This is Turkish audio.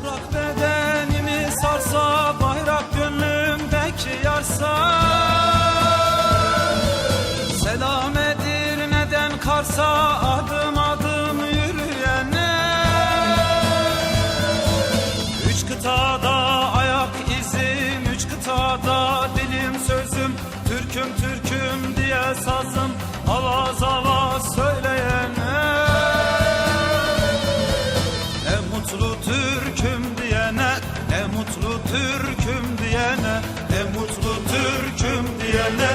Toprak bedenimi sarsa bayrak gönlümdeki yarsa. Selamedir neden karsa adım adım yürüyene. Üç kıtada Türk'üm diyene, de mutlu Türk'üm diyene.